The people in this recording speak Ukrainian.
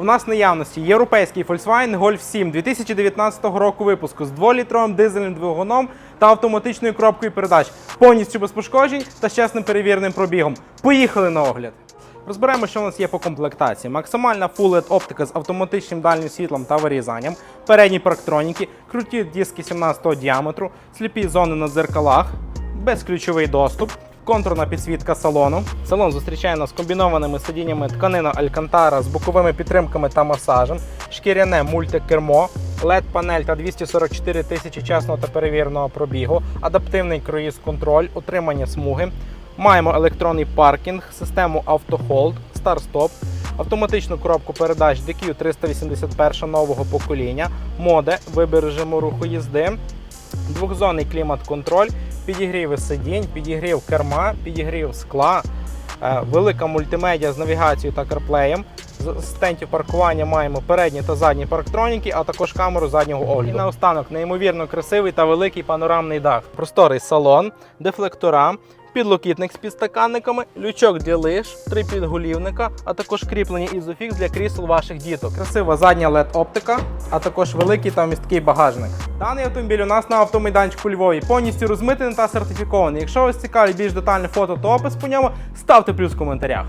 У нас в наявності європейський Volkswagen Golf 7 2019 року випуску з 2-літровим дизельним двигуном та автоматичною коробкою передач, повністю без пошкоджень та з чесним перевіреним пробігом. Поїхали на огляд! Розберемо, що у нас є по комплектації. Максимальна Full LED оптика з автоматичним дальнім світлом та вирізанням, передні парктроніки, круті диски 17 діаметру, сліпі зони на дзеркалах, безключовий доступ, контурна підсвітка салону. Салон зустрічає нас з комбінованими сидіннями тканина Алькантара з боковими підтримками та масажем, шкіряне мультикермо, led панель та 244 тисячі чесного та перевіреного пробігу, адаптивний круїз-контроль, утримання смуги. Маємо електронний паркінг, систему автохолд, старт-стоп, автоматичну коробку передач DQ 381 нового покоління, моде, вибір режиму руху їзди, двохзонний клімат-контроль, підігріви сидінь, підігрів керма, підігрів скла, е, велика мультимедіа з навігацією та карплеєм. З асистентів паркування маємо передні та задні парктроніки, а також камеру заднього огляду. І наостанок неймовірно красивий та великий панорамний дах. Просторий салон, дефлектора, підлокітник з підстаканниками, лючок для лиж, три підголівника, а також кріплені ізофікс для крісел ваших діток. Красива задня led оптика, а також великий та місткий багажник. Даний автомобіль у нас на автомайданчику Львові повністю розмитий та сертифікований. Якщо вас цікавить більш детальне фото та опис по ньому, ставте плюс в коментарях.